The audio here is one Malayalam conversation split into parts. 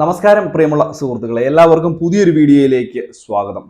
നമസ്കാരം പ്രിയമുള്ള സുഹൃത്തുക്കളെ. എല്ലാവർക്കും പുതിയൊരു വീഡിയോയിലേക്ക് സ്വാഗതം.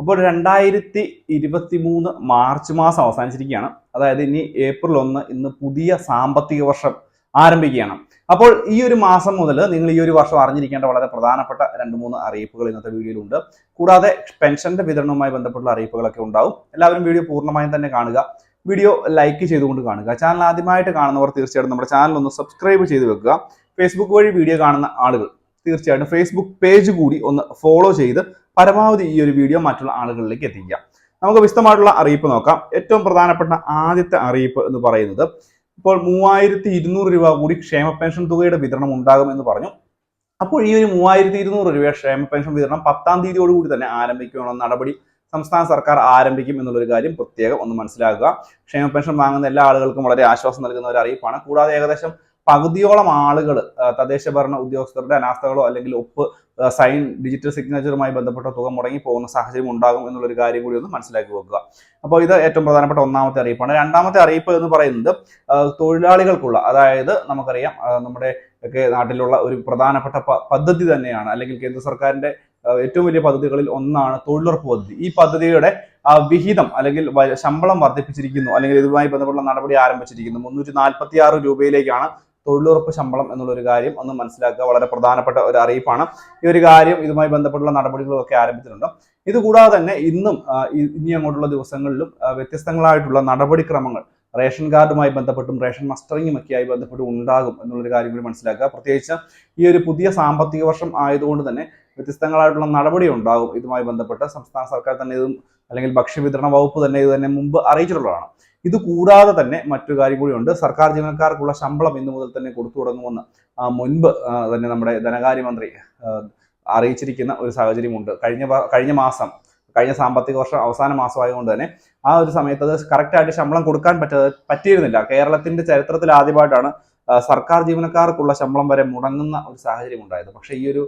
അപ്പോൾ രണ്ടായിരത്തി ഇരുപത്തി മൂന്ന് മാർച്ച് മാസം അവസാനിച്ചിരിക്കുകയാണ്. അതായത് ഇനി ഏപ്രിൽ ഒന്ന് ഇന്ന് പുതിയ സാമ്പത്തിക വർഷം ആരംഭിക്കുകയാണ്. അപ്പോൾ ഈ ഒരു മാസം മുതൽ നിങ്ങൾ ഈ ഒരു വർഷം അറിഞ്ഞിരിക്കേണ്ട വളരെ പ്രധാനപ്പെട്ട രണ്ട് മൂന്ന് അറിയിപ്പുകൾ ഇന്നത്തെ വീഡിയോയിലുണ്ട്. കൂടാതെ പെൻഷന്റെ വിതരണവുമായി ബന്ധപ്പെട്ടുള്ള അറിയിപ്പുകളൊക്കെ ഉണ്ടാവും. എല്ലാവരും വീഡിയോ പൂർണമായും തന്നെ കാണുക. വീഡിയോ ലൈക്ക് ചെയ്തുകൊണ്ട് കാണുക. ചാനൽ ആദ്യമായിട്ട് കാണുന്നവർ തീർച്ചയായിട്ടും നമ്മുടെ ചാനൽ ഒന്ന് സബ്സ്ക്രൈബ് ചെയ്ത് വെക്കുക. ഫേസ്ബുക്ക് വഴി വീഡിയോ കാണുന്ന ആളുകൾ തീർച്ചയായിട്ടും ഫേസ്ബുക്ക് പേജ് കൂടി ഒന്ന് ഫോളോ ചെയ്ത് പരമാവധി ഈ ഒരു വീഡിയോ മറ്റുള്ള ആളുകളിലേക്ക് എത്തിക്കുക. നമുക്ക് വിശദമായിട്ടുള്ള അറിയിപ്പ് നോക്കാം. ഏറ്റവും പ്രധാനപ്പെട്ട ആദ്യത്തെ അറിയിപ്പ് എന്ന് പറയുന്നത് ഇപ്പോൾ മൂവായിരത്തി ഇരുന്നൂറ് രൂപ കൂടി ക്ഷേമ പെൻഷൻ തുകയുടെ വിതരണം ഉണ്ടാകും എന്ന് പറഞ്ഞു. അപ്പോൾ ഈ ഒരു മൂവായിരത്തി ഇരുന്നൂറ് രൂപ ക്ഷേമ പെൻഷൻ വിതരണം പത്താം തീയതിയോടുകൂടി തന്നെ ആരംഭിക്കുമെന്ന നടപടി സംസ്ഥാന സർക്കാർ ആരംഭിക്കും എന്നുള്ളൊരു കാര്യം പ്രത്യേകം ഒന്ന് മനസ്സിലാക്കുക. ക്ഷേമ പെൻഷൻ വാങ്ങുന്ന എല്ലാ ആളുകൾക്കും വളരെ ആശ്വാസം നൽകുന്ന ഒരു അറിയിപ്പാണ്. കൂടാതെ ഏകദേശം പകുതിയോളം ആളുകൾ തദ്ദേശ ഭരണ ഉദ്യോഗസ്ഥരുടെ അനാസ്ഥകളോ അല്ലെങ്കിൽ ഒപ്പ് സൈൻ ഡിജിറ്റൽ സിഗ്നേച്ചറുമായി ബന്ധപ്പെട്ട തുക മുടങ്ങി പോകുന്ന സാഹചര്യം ഉണ്ടാകും എന്നുള്ളൊരു കാര്യം കൂടി ഒന്ന് മനസ്സിലാക്കി വെക്കുക. അപ്പോൾ ഇത് ഏറ്റവും പ്രധാനപ്പെട്ട ഒന്നാമത്തെ അറിയിപ്പാണ്. രണ്ടാമത്തെ അറിയിപ്പ് എന്ന് പറയുന്നത് തൊഴിലാളികൾക്കുള്ള അതായത് നമുക്കറിയാം നമ്മുടെ ഒക്കെ നാട്ടിലുള്ള ഒരു പ്രധാനപ്പെട്ട പദ്ധതി തന്നെയാണ് അല്ലെങ്കിൽ കേന്ദ്ര സർക്കാരിന്റെ ഏറ്റവും വലിയ പദ്ധതികളിൽ ഒന്നാണ് തൊഴിലുറപ്പ് പദ്ധതി. ഈ പദ്ധതിയുടെ വിഹിതം അല്ലെങ്കിൽ ശമ്പളം വർദ്ധിപ്പിച്ചിരിക്കുന്നു അല്ലെങ്കിൽ ഇതുമായി ബന്ധപ്പെട്ട നടപടി ആരംഭിച്ചിരിക്കുന്നു. മുന്നൂറ്റി നാൽപ്പത്തി ആറ് രൂപയിലേക്കാണ് തൊഴിലുറപ്പ് ശമ്പളം എന്നുള്ളൊരു കാര്യം ഒന്ന് മനസ്സിലാക്കുക. വളരെ പ്രധാനപ്പെട്ട ഒരു അറിയിപ്പാണ്. ഈ ഒരു കാര്യം ഇതുമായി ബന്ധപ്പെട്ടുള്ള നടപടികളൊക്കെ ആരംഭിച്ചിട്ടുണ്ട്. ഇതുകൂടാതെ തന്നെ ഇന്നും ഇനി അങ്ങോട്ടുള്ള ദിവസങ്ങളിലും വ്യത്യസ്തങ്ങളായിട്ടുള്ള നടപടിക്രമങ്ങൾ റേഷൻ കാർഡുമായി ബന്ധപ്പെട്ടും റേഷൻ മസ്റ്ററിങ്ങും ഒക്കെയായി ബന്ധപ്പെട്ട് ഉണ്ടാകും എന്നുള്ളൊരു കാര്യം കൂടി മനസ്സിലാക്കുക. പ്രത്യേകിച്ച് ഈ ഒരു പുതിയ സാമ്പത്തിക വർഷം ആയതുകൊണ്ട് തന്നെ വ്യത്യസ്തങ്ങളായിട്ടുള്ള നടപടി ഉണ്ടാകും ഇതുമായി ബന്ധപ്പെട്ട്. സംസ്ഥാന സർക്കാർ തന്നെ ഇതും അല്ലെങ്കിൽ ഭക്ഷ്യവിതരണ വകുപ്പ് തന്നെ ഇത് തന്നെ മുമ്പ് അറിയിച്ചിട്ടുള്ളതാണ്. ഇത് കൂടാതെ തന്നെ മറ്റു കാര്യം കൂടിയുണ്ട്. സർക്കാർ ജീവനക്കാർക്കുള്ള ശമ്പളം ഇന്നു മുതൽ തന്നെ കൊടുത്തു തുടങ്ങുമെന്ന് മുൻപ് തന്നെ നമ്മുടെ ധനകാര്യമന്ത്രി അറിയിച്ചിരിക്കുന്ന ഒരു സാഹചര്യമുണ്ട്. കഴിഞ്ഞ കഴിഞ്ഞ മാസം കഴിഞ്ഞ സാമ്പത്തിക വർഷം അവസാന മാസമായതുകൊണ്ട് തന്നെ ആ ഒരു സമയത്ത് അത് കറക്റ്റായിട്ട് ശമ്പളം കൊടുക്കാൻ പറ്റാതെ പറ്റിയിരുന്നില്ല. കേരളത്തിന്റെ ചരിത്രത്തിൽ ആദ്യമായിട്ടാണ് സർക്കാർ ജീവനക്കാർക്കുള്ള ശമ്പളം വരെ മുടങ്ങുന്ന ഒരു സാഹചര്യം ഉണ്ടായത് പക്ഷേ ഈ ഒരു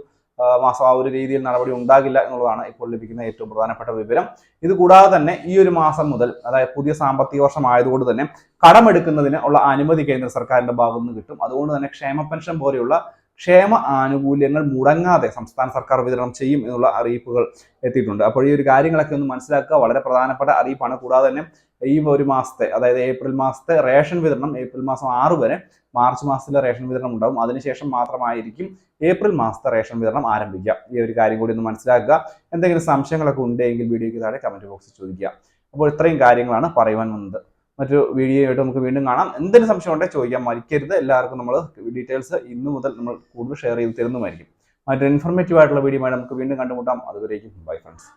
മാസം ആ ഒരു രീതിയിൽ നടപടി ഉണ്ടാകില്ല എന്നുള്ളതാണ് ഇപ്പോൾ ലഭിക്കുന്ന ഏറ്റവും പ്രധാനപ്പെട്ട വിവരം. ഇത് കൂടാതെ തന്നെ ഈ ഒരു മാസം മുതൽ അതായത് പുതിയ സാമ്പത്തിക വർഷം ആയതുകൊണ്ട് തന്നെ കടമെടുക്കുന്നതിന് ഉള്ള അനുമതി കേന്ദ്ര സർക്കാരിന്റെ ഭാഗത്തുനിന്ന് കിട്ടും. അതുകൊണ്ട് തന്നെ ക്ഷേമ പെൻഷൻ പോലെയുള്ള ക്ഷേമ ആനുകൂല്യങ്ങൾ മുടങ്ങാതെ സംസ്ഥാന സർക്കാർ വിതരണം ചെയ്യും എന്നുള്ള അറിയിപ്പുകൾ എത്തിയിട്ടുണ്ട്. അപ്പോൾ ഈ ഒരു കാര്യങ്ങളൊക്കെ ഒന്ന് മനസ്സിലാക്കുക. വളരെ പ്രധാനപ്പെട്ട അറിയിപ്പാണ്. കൂടാതെ തന്നെ ഈ ഒരു മാസത്തെ അതായത് ഏപ്രിൽ മാസത്തെ റേഷൻ വിതരണം ഏപ്രിൽ മാസം ആറ് വരെ മാർച്ച് മാസത്തിലെ റേഷൻ വിതരണം ഉണ്ടാവും. അതിനുശേഷം മാത്രമായിരിക്കും ഏപ്രിൽ മാസത്തെ റേഷൻ വിതരണം ആരംഭിക്കുക. ഈ ഒരു കാര്യം കൂടി ഒന്ന് മനസ്സിലാക്കുക. എന്തെങ്കിലും സംശയങ്ങളൊക്കെ ഉണ്ടെങ്കിൽ വീഡിയോയ്ക്ക് താഴെ കമന്റ് ബോക്സിൽ ചോദിക്കുക. അപ്പോൾ ഇത്രയും കാര്യങ്ങളാണ് പറയുവാൻ വന്നത്. മറ്റൊരു വീഡിയോ ആയിട്ട് നമുക്ക് വീണ്ടും കാണാം. എന്തെങ്കിലും സംശയം ഉണ്ടെങ്കിൽ ചോദിക്കാൻ മരിക്കരുത് എല്ലാവർക്കും നമ്മൾ ഡീറ്റെയിൽസ് ഇന്ന് മുതൽ നമ്മൾ കൂടുതൽ ഷെയർ ചെയ്ത് തരുന്നതായിരിക്കും മറ്റൊരു ഇൻഫർമേറ്റീവ് ആയിട്ടുള്ള വീഡിയോ നമുക്ക് വീണ്ടും കണ്ടുമുട്ടാം. അതുവരേക്കും ബൈ ഫ്രണ്ട്സ്